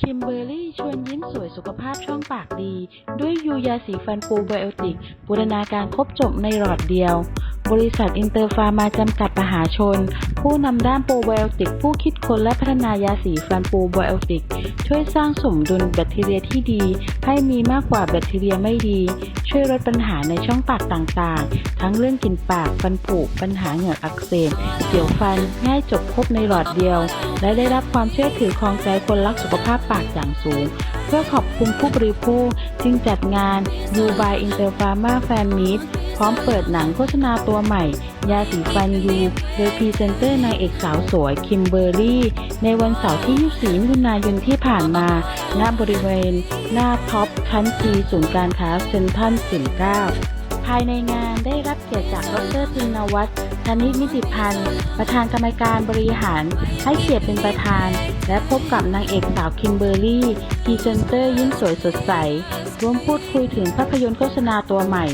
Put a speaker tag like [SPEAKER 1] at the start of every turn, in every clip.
[SPEAKER 1] คิมเบอร์รี่ชวนยิ้มสวยสุขภาพช่องปากดี ด้วยยูยาสีฟันปูไบโอติกบูรณาการครบจบในหลอดเดียว บริษัทอินเตอร์ฟาร์มาจำกัดมหาชน ผู้นำด้านโปรไบโอติก ผู้คิดค้นและพัฒนายาสีฟันปูไบโอติก ช่วยสร้างสมดุลแบคทีเรียที่ดี ให้มีมากกว่าแบคทีเรียไม่ดี ช่วยลดปัญหาในช่องปากต่างๆ ทั้งเรื่องกลิ่นปากฟันผุปัญหาเหงือกอักเสบเกี่ยวฟันง่ายจบครบในหลอดเดียว และได้รับความเชื่อถือของใจคนรักสุขภาพปากอย่างสูงเพื่อขอบคุณผู้บริโภคจึงจัดงาน u by Inter Pharma Fan Meet พร้อมเปิดหนังโฆษณาตัวใหม่ ยาสีฟันยู โดยพรีเซนเตอร์นางเอกสาวสวย คิมเบอร์รี่ ในวันเสาร์ที่ 24 มิถุนายนที่ผ่านมา ณ บริเวณ หน้าท็อปชั้นจีศูนย์การค้าเซ็นทรัลสินเก้า ภายในงานได้รับเกียรติจากดรพินวัฒน์ธนิตนิติพันธ์ ประธานกรรมการบริหาร ให้เกียรติเป็นประธาน และพบกับนางเอกสาวคิมเบอร์รี่พรีเซนเตอร์ยิ้มสวยสดใส ร่วมพูดคุยถึงภาพยนตร์โฆษณาตัวใหม่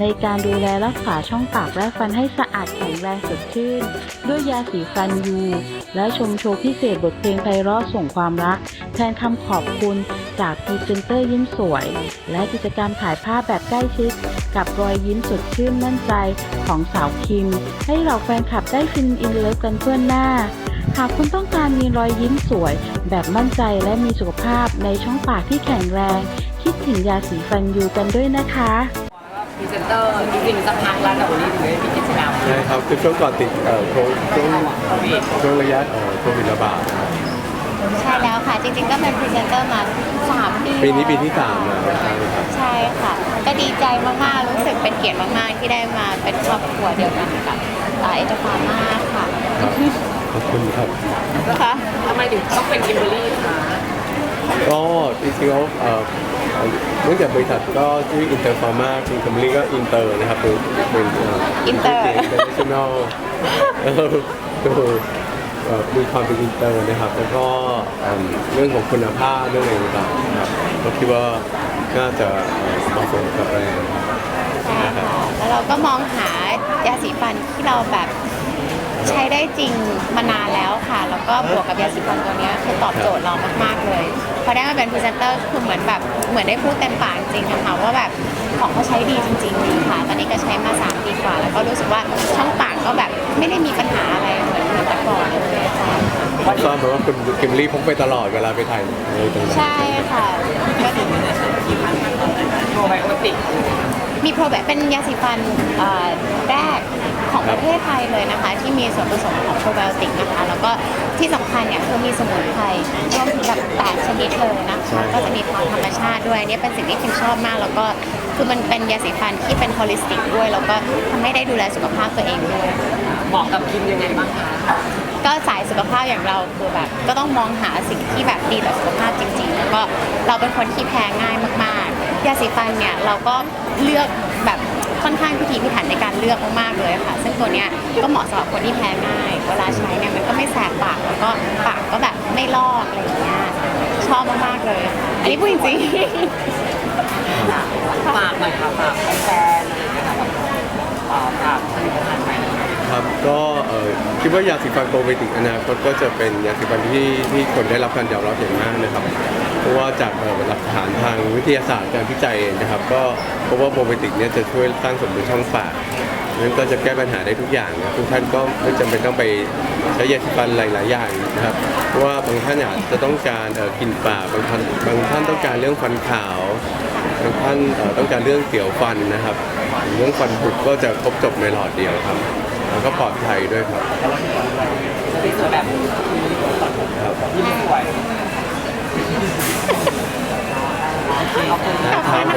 [SPEAKER 1] ในการดูแลรักษาช่องปากและฟันให้สะอาดแข็งแรงสดชื่น ด้วยยาสีฟันยู และชมโชว์พิเศษบทเพลงไพเราะส่งความรัก แทนคำขอบคุณจากพรีเซนเตอร์ยิ้มสวย และกิจกรรมถ่ายภาพแบบใกล้ชิด กับรอยยิ้มสดชื่นมั่นใจของสาวคิม ให้เหล่าแฟนคลับได้ฟินอินเลิฟกันเพื่อนหน้าหากคุณต้องการมีรอยยิ้มสวย แบบมั่นใจและมีสุขภาพในช่องปากที่แข็งแรง คิดถึงยาสีฟันยูกันด้วยนะคะ
[SPEAKER 2] พรีเซนเตอร์จริงๆสักพักแล้วแต่วันนี้ถึงได้มีกิจกรรม
[SPEAKER 3] ใช่ครับคือช่วงก่อนติดเอ่อโควิดช่วง
[SPEAKER 2] โควิด
[SPEAKER 3] ช่วงระยะเอ่อโควิดระบาดนะครับ
[SPEAKER 4] ใช่แล้วค่ะ จริงๆก็เป็นพรีเซนเตอร์มา3ปี
[SPEAKER 3] ปีนี้ปี
[SPEAKER 4] แล้ว
[SPEAKER 3] ที่สามแล้วใช่ครับ
[SPEAKER 4] ใช่ค่ะ ก็ดีใจมากๆ รู้สึกเป็นเกียรติมากๆ ที่ได้มาเป็นครอบครัวเดียวกันกับเอเจฟาร์มาค่ะ
[SPEAKER 3] ครับขอบคุณครับ
[SPEAKER 4] นะคะ
[SPEAKER 2] ทำไมถึงต้องเป็นคิมเบอรรี่คะ
[SPEAKER 3] ก็จริงๆแล้วเอ่อ เนื่องจากบริษัทก็ชื่ออินเตอร์ฟาร์มาคุณคัมลี่ก็อินเตอร์นะครับเป็นเป็นเอิ
[SPEAKER 4] นเตอร์
[SPEAKER 3] อินเตอร์เนชั่นแนลมีความเป็นอินเตอร์นะครับ แล้วก็เอิ่มเรื่องของคุณภาพเรื่องอะไรต่างๆนะครับก็คิดว่าน่าจะเอ่อเหมาะสมกับแบรนด์
[SPEAKER 4] ใช่ค่ะแล้วเราก็มองหายาสีฟันที่เราแบบ ใช้ได้จริงมานานแล้วค่ะ แล้วก็บวกกับยาสีฟันตัวเนี้ยคือตอบโจทย์เรามากๆเลยพอได้มาเป็นพรีเซนเตอร์คือเหมือนแบบเหมือนได้พูดเต็มปากจริงนะคะว่าแบบของเขาใช้ดีจริงๆค่ะ ตอนนี้ก็ใช้มา3ปีกว่า แล้วก็รู้สึกว่าช่องปากก็แบบไม่ได้มีปัญหาอะไรเหมือนเหมือนแต่ก่อนเลยค่ะ
[SPEAKER 3] ก็แปลว่าคุณคิมลี่พกไปตลอดเวลาไปถ่ายในต่างๆ
[SPEAKER 4] ใช่ค่ะก็
[SPEAKER 2] โปรไบโอติก
[SPEAKER 4] มีโปรแบบเป็นยาสีฟันเอ่อแรกของประเทศไทยเลยนะคะ ที่มีส่วนผสมของโปรไบโอติกนะคะ แล้วก็ที่สำคัญเนี่ยคือมีสมุนไพรรวมถึงแบบแปดชนิดเลยนะคะ ก็จะมีความธรรมชาติด้วยเนี่ยเป็นสิ่งที่คิมชอบมาก แล้วก็คือมันเป็นยาสีฟันที่เป็น holistic ด้วย แล้วก็ทำให้ได้ดูแลสุขภาพตัวเองด้วย
[SPEAKER 2] เหมาะกับคิมยังไงบ้างคะ
[SPEAKER 4] ก็สายสุขภาพอย่างเราคือแบบก็ต้องมองหาสิ่งที่แบบดีต่อสุขภาพจริง ๆ แล้วก็เราเป็นคนที่แพ้ง่ายมากๆยาสีฟันเนี่ยเราก็ เลือกแบบค่อนข้างพิถีพิถันในการเลือกมากๆเลยค่ะ ซึ่งตัวเนี้ยก็เหมาะสำหรับคนที่แพ้ง่าย เวลาใช้เนี่ยมันก็ไม่แสบปากแล้วก็ปากก็แบบไม่ลอกอะไรอย่างเงี้ยชอบมากๆเลยค่ะอันนี้พูดจริงๆ
[SPEAKER 2] ฝากหน่อยค่ะฝากแฟนอะไรอย่างเงี้ยค่ะแบบอ่อฝากผลิตภัณฑ์
[SPEAKER 3] ครับก็เอ่อคิดว่ายาสีฟันโปรไบโอติกอนาคตก็จะเป็นยาสีฟันที่ที่คนได้รับการยอมรับอย่างมากนะครับ เพราะว่าจากเอ่อหลักฐานทางวิทยาศาสตร์การวิจัยนะครับ ก็พบว่าโปรไบโอติกเนี่ยจะช่วยสร้างสมดุลช่องปากนั้นก็จะแก้ปัญหาได้ทุกอย่างนะทุกท่านก็ไม่จำเป็นต้องไปใช้ยาสีฟันหลายๆอย่างนะครับเพราะว่าบางท่านอาจจะต้องการเอ่อกินปากบางท่านบางท่านต้องการเรื่องฟันขาวบางท่านเอ่อต้องการเรื่องเสียวฟันนะครับ เรื่องฟันผุก็จะครบจบในหลอดเดียวครับ แล้วก็ปลอดภัยด้วยครับ
[SPEAKER 2] ที่สวยแบบ
[SPEAKER 3] ครับ
[SPEAKER 2] ยิ้มสวย
[SPEAKER 4] ขอบคุณนะคะ